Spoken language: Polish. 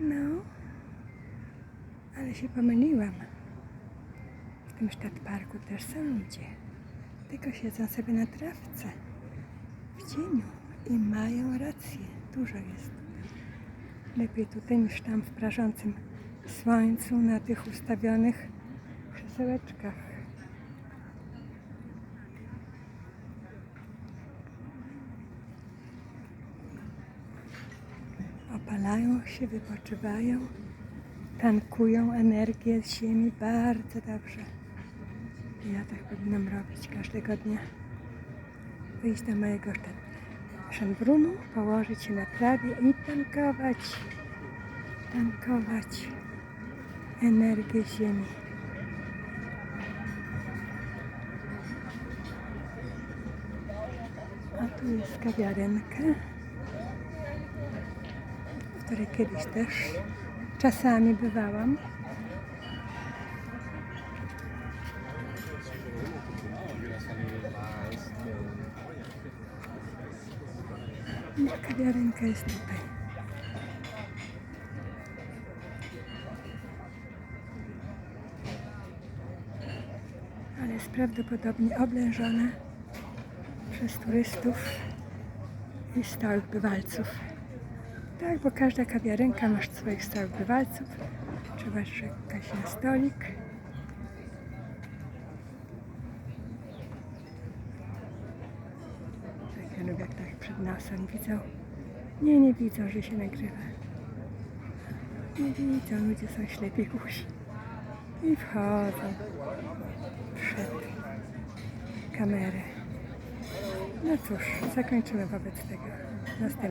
No, ale się pomyliłam. W tym Stadtparku też są ludzie. Tylko siedzą sobie na trawce, w cieniu i mają rację. Dużo jest. Lepiej tutaj niż tam w prażącym słońcu na tych ustawionych krzesełeczkach. Opalają się, wypoczywają, tankują energię z ziemi bardzo dobrze. Ja tak powinnam robić każdego dnia. Wyjść do mojego szembrunu, położyć się na trawie i tankować, tankować energię ziemi. A tu jest kawiarenka, której kiedyś też czasami bywałam. I Kawiarenka jest tutaj. Ale jest prawdopodobnie oblężona przez turystów i stałych bywalców. Tak, bo każda kawiarenka ma swoich stałych bywalców. Trzeba czekać na stolik. Tak, ja lubię tak przed nosem widzą. Nie, nie widzą, że się nagrywa. Nie widzą, ludzie są ślepi głusi. I wchodzą przed kamerę. No cóż, zakończymy wobec tego. Następnie.